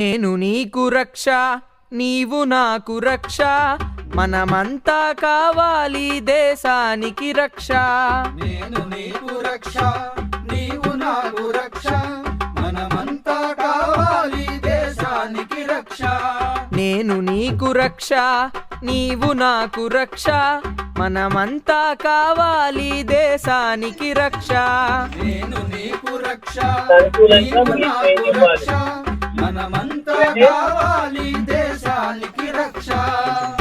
నేను నీకు రక్ష నీవు నాకు రక్ష. మనమంతా కావాలి దేశానికి రక్ష. నేను నీకు రక్ష నీవు నాకు రక్ష. మనమంతా కావాలి దేశానికి రక్ష. నేను నీకు రక్ష నీవు నాకు రక్ష. మనమంతా కావాలి దేశానికి రక్ష. నేను నీకు రక్ష నీవు నాకు రక్ష. కావాలి దేశానికి రక్ష.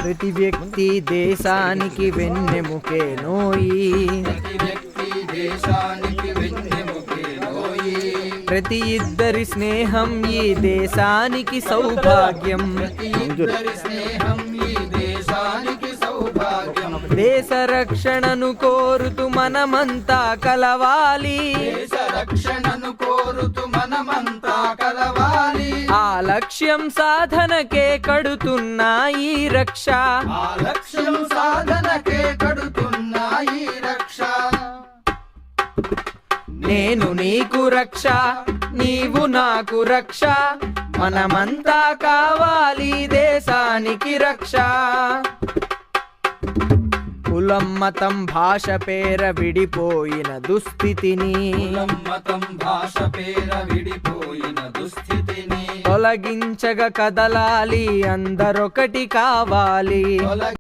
ప్రతి వ్యక్తి దేశానికి వెన్నెముకే నోయి. ప్రతి వ్యక్తి దేశానికి వెన్నెముకే నోయి. ప్రతి ఇద్దరి స్నేహం ఈ దేశానికి సౌభాగ్యం. ఇద్దరి స్నేహం ఈ దేశానికి సౌభాగ్యం. దేశ రక్షణను కోరుతూ మనమంతా కలవాలి. దేశ రక్షణను లక్ష్యం సాధనకే కడుతున్నాయి రక్ష. లక్ష్యం సాధనకే కడుతున్నాయి రక్ష. నేను నీకు రక్ష నీవు నాకు రక్ష. మనమంతా కావాలి దేశానికి రక్ష. కులం మతం భాష పేర విడిపోయిన దుస్థితిని. కులం మతం భాష పేర దుస్థితిని తొలగించగ కదలాలి అందరొకటి కావాలి.